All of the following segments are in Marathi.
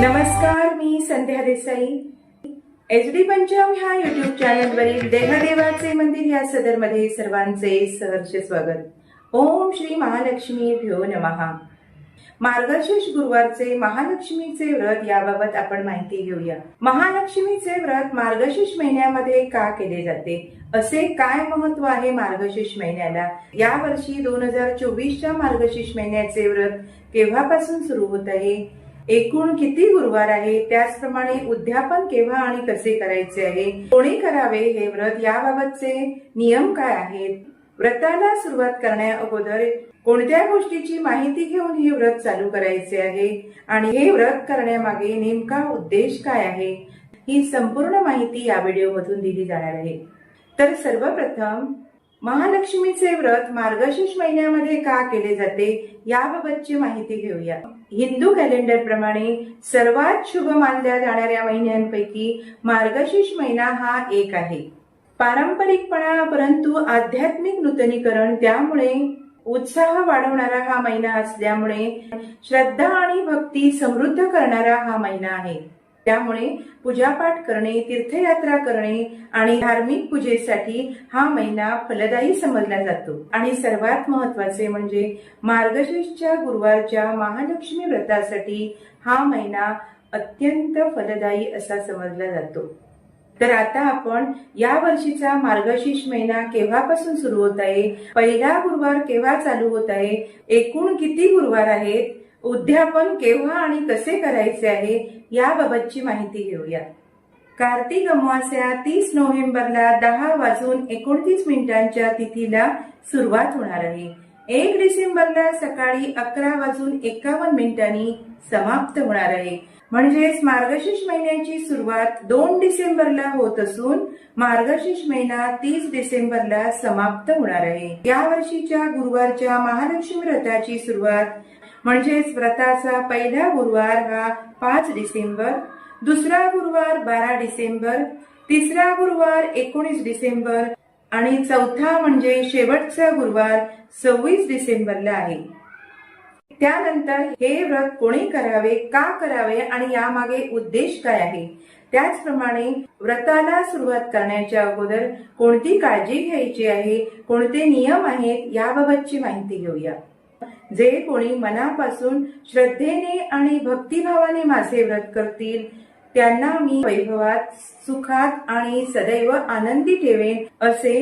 नमस्कार मी संध्या देसाई. एच डी पंचम ह्या युट्यूब चॅनलवरील देहदेवाचे मंदिर या सदरमध्ये सर्वांचे सहर्ष स्वागत. ओम श्री महालक्ष्मी भ्यो नमहा. मार्गशीर्ष गुरुवारचे महालक्ष्मीचे व्रत याबाबत आपण माहिती घेऊया. महालक्ष्मीचे व्रत मार्गशीर्ष महिन्यामध्ये का केले जाते? असे काय महत्त्व आहे मार्गशीर्ष महिन्याला? या वर्षी दोन हजार चोवीसच्या मार्गशीर्ष महिन्याचे व्रत केव्हापासून सुरू होत आहे? एकूण किती गुरुवार आहे? त्याचप्रमाणे उद्यापन केव्हा आणि कसे करायचे आहे? कोणी करावे हे व्रत? याबाबतचे नियम काय आहेत? व्रताला सुरुवात करण्या अगोदर कोणत्या गोष्टीची माहिती घेऊन हे व्रत चालू करायचे आहे? आणि हे व्रत करण्यामागे नेमका उद्देश काय आहे? ही संपूर्ण माहिती या व्हिडिओमधून दिली जाणार आहे. तर सर्वप्रथम महालक्ष्मीचे व्रत मार्गशीर्ष महिन्यामध्ये का केले जाते याबाबतची माहिती घेऊया. हिंदू कॅलेंडर प्रमाणे सर्वात शुभ मानल्या जाणाऱ्या महिन्यांपैकी मार्गशीर्ष महिना हा एक आहे. पारंपरिकपणा परंतु आध्यात्मिक नूतनीकरण त्यामुळे उत्साह वाढवणारा हा महिना असल्यामुळे श्रद्धा आणि भक्ती समृद्ध करणारा हा महिना आहे. त्यामुळे पूजापाठ करणे तीर्थयात्रा करणे आणि धार्मिक पूजेसाठी हा महिना फलदायी समजला जातो. आणि सर्वात महत्त्वाचे म्हणजे मार्गशीर्षच्या गुरुवारच्या महालक्ष्मी व्रतासाठी हा महिना अत्यंत फलदायी असा समजला जातो. तर आता आपण या वर्षीचा मार्गशीर्ष महिना केव्हापासून सुरू होत आहे? पहिला गुरुवार केव्हा चालू होत आहे? एकूण किती गुरुवार आहेत? उद्यापन केव्हा आणि कसे करायचे आहे याबाबतची माहिती घेऊया कार्तिक अमावास्या तीस नोव्हेंबरला दहा वाजून एकोणतीस मिनिटांच्या तिथीला सुरुवात होणार आहे. एक डिसेंबरला सकाळी अकरा वाजून एकावन्न मिनिटांनी समाप्त होणार आहे. म्हणजेच मार्गशीर्ष महिन्याची सुरुवात दोन डिसेंबरला होत असून मार्गशीर्ष महिना तीस डिसेंबरला समाप्त होणार आहे. या वर्षीच्या गुरुवारच्या महालक्ष्मी व्रताची सुरुवात म्हणजेच व्रताचा पहिला गुरुवार हा पाच डिसेंबर दुसरा गुरुवार बारा डिसेंबर तिसरा गुरुवार एकोणीस डिसेंबर आणि चौथा म्हणजे शेवटचा गुरुवार सव्वीस डिसेंबरला आहे. त्यानंतर हे व्रत कोणी करावे का करावे आणि यामागे उद्देश काय आहे? त्याचप्रमाणे व्रताला सुरुवात करण्याच्या अगोदर कोणती काळजी घ्यायची आहे कोणते नियम आहेत याबाबतची माहिती घेऊया. जे कोणी मनापासून श्रद्धेने आणि भक्तिभावाने माझे व्रत करतील त्यांना मी वैभवात सुखात आणि सदैव आनंदी ठेवेन असे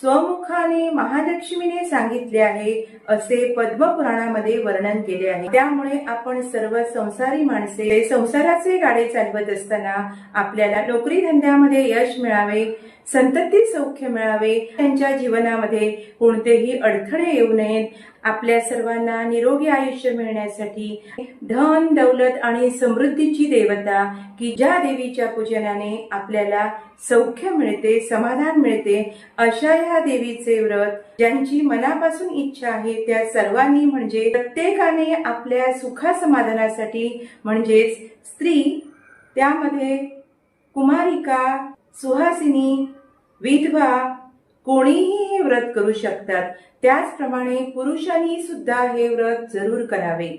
स्वमुखाने महालक्ष्मीने सांगितले आहे असे पद्मपुराणामध्ये वर्णन केले आहे. त्यामुळे आपण सर्व संसारी माणसे संसाराचे गाडे चालवत असताना आपल्याला नोकरी धंद्यामध्ये यश मिळावे संतती सौख्य मिळावे. त्यांच्या जीवनामध्ये कोणतेही अडथळे येऊ नयेत. आपल्या सर्वांना निरोगी आयुष्य मिळण्यासाठी धन दौलत आणि समृद्धीची देवता की ज्या देवीच्या पूजनाने आपल्याला सौख्य मिळते समाधान मिळते अशा ह्या देवीचे व्रत ज्यांची मनापासून इच्छा आहे त्या सर्वांनी म्हणजे प्रत्येकाने आपल्या सुखा समाधानासाठी म्हणजेच स्त्री त्यामध्ये कुमारिका सुहासिनी विधवा कोणीही हे व्रत करू शकतात. त्याचप्रमाणे पुरुषांनी सुद्धा हे व्रत जरूर करावे.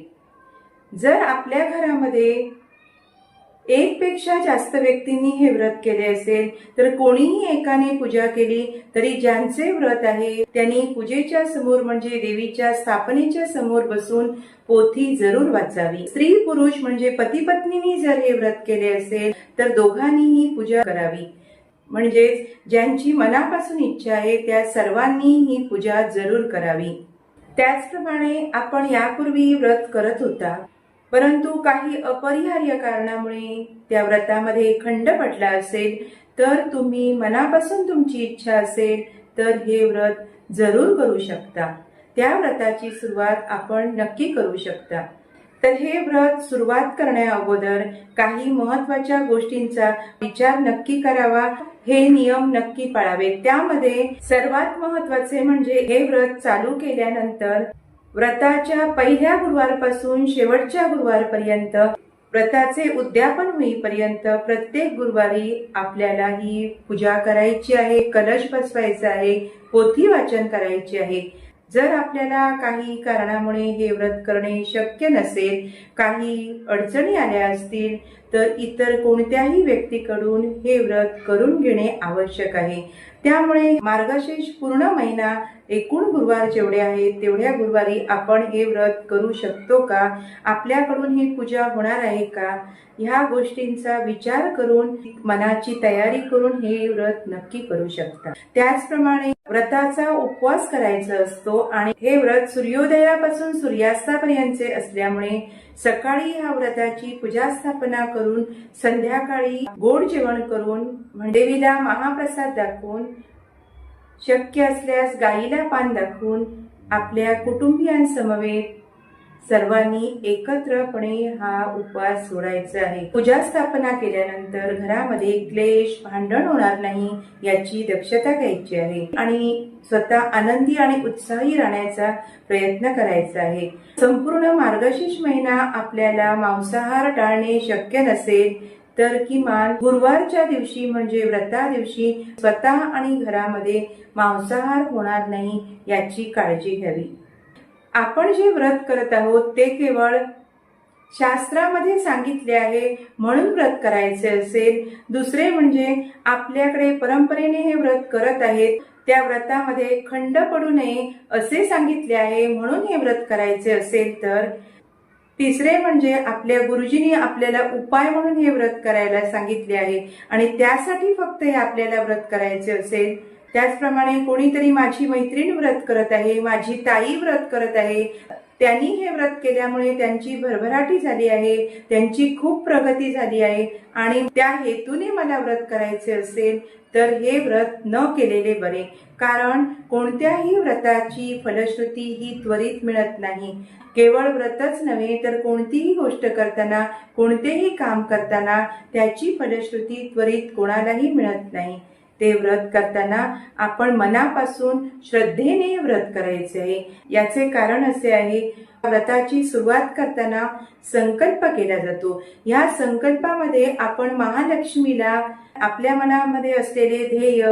जर आपल्या घरामध्ये एक पेक्षा जास्त व्यक्तींनी हे व्रत केले असेल तर कोणीही एकाने पूजा केली तरी ज्यांचे व्रत आहे त्यांनी पूजेच्या समोर म्हणजे देवीच्या स्थापनेच्या समोर बसून पोथी जरूर वाचावी. स्त्री पुरुष म्हणजे पती पत्नीनी जर हे व्रत केले असेल तर दोघांनीही पूजा करावी. म्हणजेच ज्यांची मनापासून इच्छा आहे त्या सर्वांनी ही पूजा जरूर करावी. त्याचप्रमाणे आपण यापूर्वी व्रत करत होता परंतु काही अपरिहार्य कारणामुळे त्या व्रतामध्ये खंड पडला असेल तर तुम्ही मनापासून तुमची इच्छा असेल तर हे व्रत जरूर करू शकता. त्या व्रताची सुरुवात आपण नक्की करू शकता. तर हे व्रत सुरुवात करण्या अगोदर काही महत्त्वाच्या गोष्टींचा विचार नक्की करावा. हे नियम नक्की पाळावे त्यामध्ये सर्वात महत्त्वाचे म्हणजे हे व्रत चालू केल्यानंतर व्रताच्या पहिल्या गुरुवारपासून शेवटच्या गुरुवारपर्यंत व्रताचे उद्यापन होईपर्यंत प्रत्येक गुरुवारी आपल्याला ही पूजा करायची आहे कलश बसवायचा आहे पोथी वाचन करायची आहे. जर आपल्याला काही कारणामुळे हे व्रत करणे शक्य नसेल काही अडचणी आल्या असतील तर इतर कोणत्याही व्यक्तीकडून हे व्रत करून घेणे आवश्यक आहे. त्यामुळे मार्गशीर्ष पूर्ण महिना एकूण गुरुवार जेवढे आहेत तेवढ्या गुरुवारी आपण हे व्रत करू शकतो का? आपल्याकडून ही पूजा होणार आहे का? ह्या गोष्टींचा विचार करून मनाची तयारी करून हे व्रत नक्की करू शकता. त्याचप्रमाणे व्रताचा उपवास करायचा असतो आणि हे व्रत सूर्योदयापासून सूर्यास्तापर्यंतचे असल्यामुळे सकाळी ह्या व्रताची पूजा स्थापना करून संध्याकाळी गोड जेवण करून देवीला महाप्रसाद दाखवून शक्य असल्यास गाईला पान दाखवून आपल्या कुटुंबियांसमवेत सर्वांनी एकत्रपणे हा उपवास सोडायचा आहे. पूजा स्थापना केल्यानंतर घरामध्ये क्लेश भांडण होणार नाही याची दक्षता घ्यायची आहे आणि स्वतः आनंदी आणि उत्साही राहण्याचा प्रयत्न करायचा आहे. संपूर्ण मार्गशीर्ष महिना आपल्याला मांसाहार टाळणे शक्य नसेल तर किमान गुरुवारच्या दिवशी म्हणजे व्रता दिवशी स्वतः आणि घरामध्ये मांसाहार होणार नाही याची काळजी घ्यावी. आपण जे व्रत करत आहोत ते केवळ शास्त्रामध्ये सांगितले आहे म्हणून व्रत करायचे असेल. दुसरे म्हणजे आपल्याकडे परंपरेने हे व्रत करत आहेत त्या व्रतामध्ये खंड पडू नये असे सांगितले आहे म्हणून हे व्रत करायचे असेल तर. तिसरे म्हणजे आपल्या गुरुजींनी आपल्याला उपाय म्हणून हे व्रत करायला सांगितले आहे आणि त्यासाठी फक्त हे आपल्याला व्रत करायचे असेल. त्याचप्रमाणे कोणीतरी माझी मैत्रीण व्रत करत आहे माझी ताई व्रत करत आहे त्यांनी हे व्रत केल्यामुळे त्यांची भरभराटी झाली आहे त्यांची खूप प्रगती झाली आहे आणि त्या हेतूने मला व्रत करायचे असेल तर हे व्रत न केलेले बरे. कारण कोणत्याही व्रताची फलश्रुती ही त्वरित मिळत नाही. केवळ व्रतच नव्हे तर कोणतीही गोष्ट करताना कोणतेही काम करताना त्याची फलश्रुती त्वरित कोणालाही मिळत नाही. ते व्रत करताना आपण मनापासून श्रद्धेने व्रत करायचे आहे. याचे कारण असे आहे व्रताची सुरुवात करताना संकल्प केला जातो. या संकल्पामध्ये आपण महालक्ष्मीला आपल्या मनामध्ये असलेले ध्येय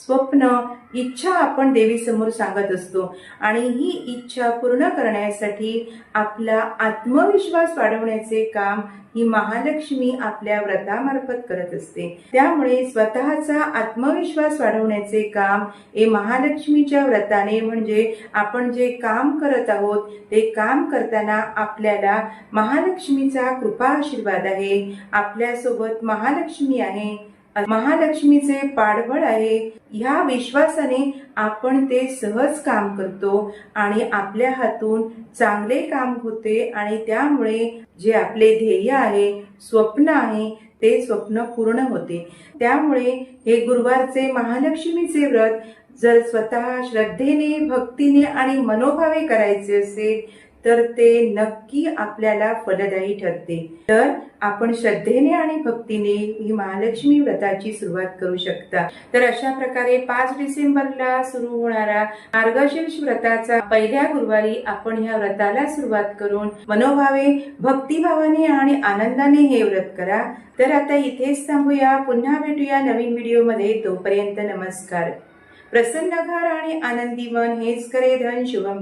स्वप्न इच्छा आपण देवीसमोर सांगत असतो. आणि ही इच्छा पूर्ण करण्यासाठी आपला आत्मविश्वास वाढवण्याचे काम ही महालक्ष्मी आपल्या व्रतामार्फत करत असते. त्यामुळे स्वतःचा आत्मविश्वास वाढवण्याचे काम हे महालक्ष्मीच्या व्रताने म्हणजे आपण जे काम करत आहोत ते काम काम करताना आपल्याला महालक्ष्मीचा कृपा आशीर्वाद आहे. आपल्यासोबत महालक्ष्मी आहे. महालक्ष्मीचे पाठबळ आहे. ह्या विश्वासाने आपण ते सहज काम करतो आणि आपल्या हातून चांगले काम होते आणि त्यामुळे जे आपले ध्येय आहे स्वप्न आहे ते स्वप्न पूर्ण होते. त्यामुळे हे गुरुवारचे महालक्ष्मीचे व्रत जर स्वतः श्रद्धेने भक्तीने आणि मनोभावे करायचे असेल तर ते नक्की आपल्याला फलदायी ठरते. तर आपण श्रद्धेने आणि भक्तीने ही महालक्ष्मी व्रताची सुरुवात करू शकता. तर अशा प्रकारे पाच डिसेंबरला सुरू होणारा मार्गशीर्ष व्रताचा पहिल्या गुरुवारी आपण ह्या व्रताला सुरुवात करून मनोभावे भक्तिभावाने आणि आनंदाने हे व्रत करा. तर आता इथेच थांबूया. पुन्हा भेटूया नवीन व्हिडिओमध्ये. तोपर्यंत नमस्कार. प्रसन्न घर आणि आनंदी मन. हेच करे धन. शुभम